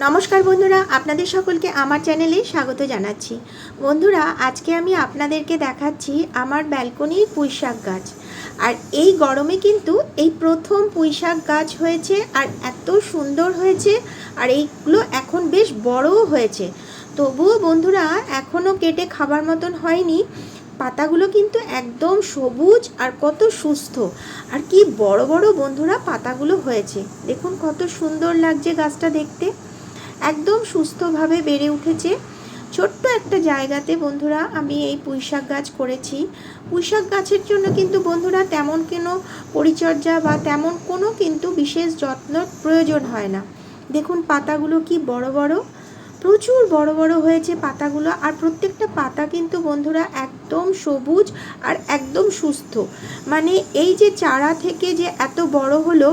নমস্কার বন্ধুরা, আপনাদের সকলকে আমার চ্যানেলে স্বাগত জানাচ্ছি। বন্ধুরা, আজকে আমি আপনাদেরকে দেখাচ্ছি আমার ব্যালকনির পুঁইশাক গাছ। আর এই গরমে কিন্তু এই প্রথম পুঁইশাক গাছ হয়েছে, আর এত সুন্দর হয়েছে, আর এইগুলো এখন বেশ বড়ও হয়েছে। তবুও বন্ধুরা এখনও কেটে খাবার মতন হয়নি। পাতাগুলো কিন্তু একদম সবুজ আর কত সুস্থ। আর কি বড় বড় বন্ধুরা, পাতাগুলো হয়েছে। দেখুন কত সুন্দর লাগছে গাছটা দেখতে। একদম সুস্থভাবে বেড়ে উঠেছে। ছোট্ট একটা জায়গাতে বন্ধুরা আমি এই পুঁইশাক গাছ করেছি। পুঁইশাক গাছের জন্য কিন্তু বন্ধুরা তেমন কোনো পরিচর্যা বা তেমন কোনো কিন্তু বিশেষ যত্ন প্রয়োজন হয় না। দেখুন পাতাগুলো কি বড় বড়। প্রচুর বড় বড় হয়েছে পাতাগুলো আর প্রত্যেকটা পাতা কিন্তু বন্ধুরা একদম সবুজ আর একদম সুস্থ। মানে এই যে চারা থেকে যে এত বড় হলো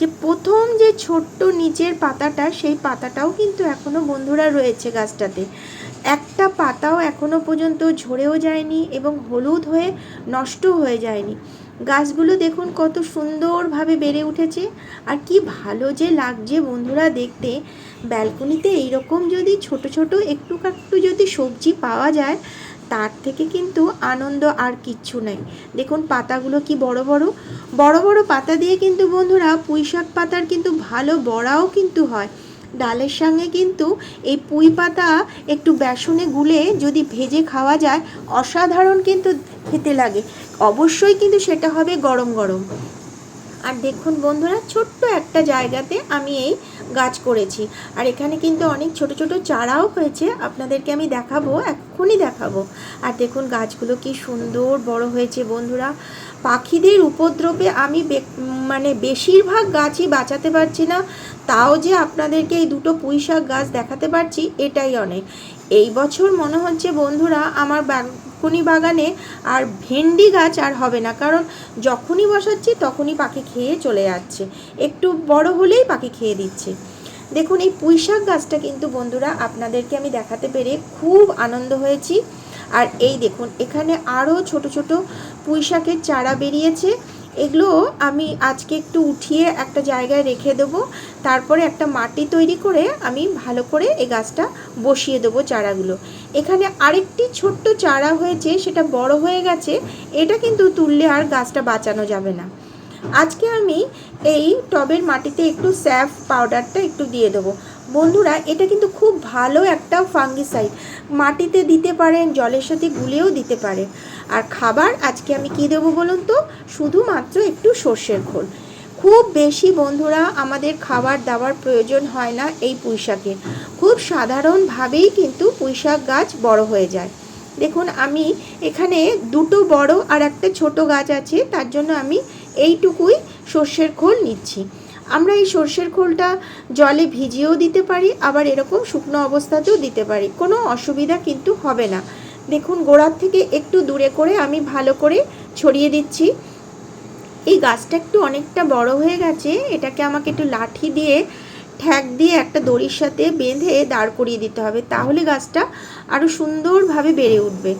যে প্রথম যে ছোট্ট নিচের পাতাটা, সেই পাতাটাও কিন্তু এখনও বন্ধুরা রয়েছে গাছটাতে। একটা পাতাও এখনও পর্যন্ত ঝরেও যায়নি এবং হলুদ হয়ে নষ্ট হয়ে যায়নি। গাছগুলো দেখুন কত সুন্দরভাবে বেড়ে উঠেছে। আর কি ভালো যে লাগছে বন্ধুরা দেখতে। ব্যালকনিতে এইরকম যদি ছোট ছোট একটু একটু যদি সবজি পাওয়া যায় তার থেকে কিন্তু আনন্দ আর কিচ্ছু নেই। দেখুন পাতাগুলো কি বড় বড়। বড় বড় পাতা দিয়ে কিন্তু বন্ধুরা পুঁই শাক পাতার কিন্তু ভালো বড়াও কিন্তু হয়। ডালের সঙ্গে কিন্তু এই পুঁই পাতা একটু বেসনে গুলে যদি ভেজে খাওয়া যায়, অসাধারণ কিন্তু খেতে লাগে। অবশ্যই কিন্তু সেটা হবে গরম গরম। আর দেখুন বন্ধুরা, ছোট্ট একটা জায়গাতে আমি এই গাছ করেছি। আর এখানে কিন্তু অনেক ছোট ছোট চারাও হয়েছে, আপনাদেরকে আমি দেখাবো, এক্ষুনি দেখাবো। আর দেখুন গাছগুলো কি সুন্দর বড় হয়েছে বন্ধুরা। পাখিদের উপদ্রবে আমি মানে বেশিরভাগ গাছই বাঁচাতে পারছি না, তাও যে আপনাদেরকে এই দুটো পুঁই শাক গাছ দেখাতে পারছি, এটাই অনেক। এই বছর মনে হচ্ছে বন্ধুরা, আমার ব্যালকনি বাগানে আর ভেন্ডি গাছ আর হবে না, কারণ যখনই বসাচ্ছি তখনই পাখি খেয়ে চলে যাচ্ছে। একটু বড় হলেই পাখি খেয়ে দিচ্ছে। দেখুন, এই পুঁইশাক গাছটা কিন্তু বন্ধুরা আপনাদেরকে আমি দেখাতে পেরে খুব আনন্দ হয়েছি। আর এই দেখুন, এখানে আরও ছোট ছোট পুঁইশাকের চারা বেরিয়েছে। এগুলো আমি আজকে একটু উঠিয়ে একটা জায়গায় রেখে দেবো। তারপরে একটা মাটি তৈরি করে আমি ভালো করে এই গাছটা বসিয়ে দেবো চারাগুলো। এখানে আরেকটি ছোট্ট চারা হয়েছে, সেটা বড় হয়ে গেছে। এটা কিন্তু তুললে আর গাছটা বাঁচানো যাবে না। আজকে আমি এই টবের মাটিতে একটু স্যাফ পাউডারটা একটু দিয়ে দেবো। বন্ধুরা, এটা কিন্তু খুব ভালো একটা ফাঙ্গিসাইড। মাটিতে দিতে পারেন, জলের সাথে গুলেও দিতে পারেন। আর খাবার, আজকে আমি কী দেবো বলুন তো? শুধুমাত্র একটু সর্ষের খোল। খুব বেশি বন্ধুরা, আমাদের খাবার দাবার প্রয়োজন হয় না এই পুঁইশাকের। খুব সাধারণভাবেই কিন্তু পুঁইশাক গাছ বড় হয়ে যায়। দেখুন, আমি এখানে দুটো বড় আর একটা ছোট গাছ আছে, তার জন্য আমি এইটুকুই সর্ষের খোল নিচ্ছি। আমরা এই সর্ষের খোলটা জলে ভিজিয়েও দিতে পারি, আবার এরকম শুকনো অবস্থাতেও দিতে পারি। কোনো অসুবিধা কিন্তু হবে না। দেখুন, গোড়ার থেকে একটু দূরে করে আমি ভালো করে ছড়িয়ে দিচ্ছি। এই গাছটা একটু অনেকটা বড় হয়ে গেছে, এটাকে আমাকে একটু লাঠি দিয়ে, ঠ্যাক দিয়ে একটা দড়ির সাথে বেঁধে দাঁড় করিয়ে দিতে হবে, তাহলে গাছটা আরও সুন্দরভাবে বেড়ে উঠবে।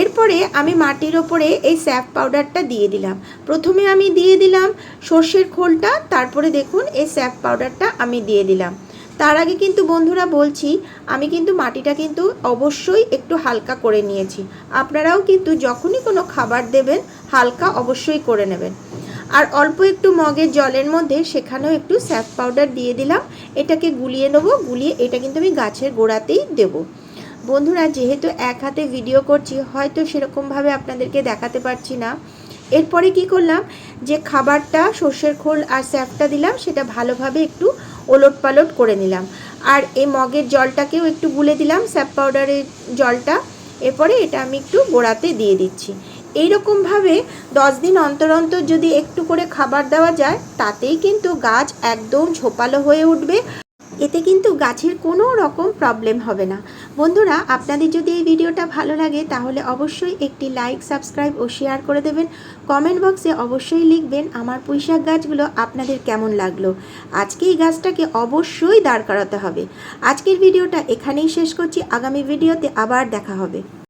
এরপরে আমি মাটির ওপরে এই স্যাপ পাউডারটা দিয়ে দিলাম। প্রথমে আমি দিয়ে দিলাম সর্ষের খোলটা, তারপরে দেখুন এই স্যাপ পাউডারটা আমি দিয়ে দিলাম। তার আগে কিন্তু বন্ধুরা বলছি, আমি কিন্তু মাটিটা কিন্তু অবশ্যই একটু হালকা করে নিয়েছি। আপনারাও কিন্তু যখনই কোনো খাবার দেবেন, হালকা অবশ্যই করে নেবেন। আর অল্প একটু মগের জলের মধ্যে সেখানেও একটু স্যাপ পাউডার দিয়ে দিলাম। এটাকে গুলিয়ে নেব, গুলিয়ে এটা কিন্তু আমি গাছের গোড়াতেই দেবো। বন্ধুরা, যেহেতু এক হাতে ভিডিও করছি, হয়তো সেরকমভাবে আপনাদেরকে দেখাতে পারছি না। এরপরে কি করলাম? যে খাবারটা, সর্ষের খোল আর স্যাপটা দিলাম, সেটা ভালোভাবে একটু ওলট পালট করে নিলাম। আর এই মগের জলটাকেও একটু গুলে দিলাম স্যাপ পাউডারের জলটা। এরপরে এটা আমি একটু গোড়াতে দিয়ে দিচ্ছি। এইরকমভাবে দশ দিন অন্তর অন্তর যদি একটু করে খাবার দেওয়া যায়, তাতেই কিন্তু গাছ একদম ঝোপালো হয়ে উঠবে। এতে কিন্তু গাছের কোনো রকম প্রবলেম হবে না। বন্ধুরা, আপনাদের যদি এই ভিডিওটা ভালো লাগে, তাহলে অবশ্যই একটি লাইক সাবস্ক্রাইব ও শেয়ার করে দেবেন। কমেন্ট বক্সে অবশ্যই লিখবেন আমার পুঁইশাক গাছগুলো আপনাদের কেমন লাগল। আজকে এই গাছটাকে অবশ্যই দাঁড় করাতে হবে। আজকের ভিডিওটা এখানেই শেষ করছি। আগামী ভিডিওতে আবার দেখা হবে।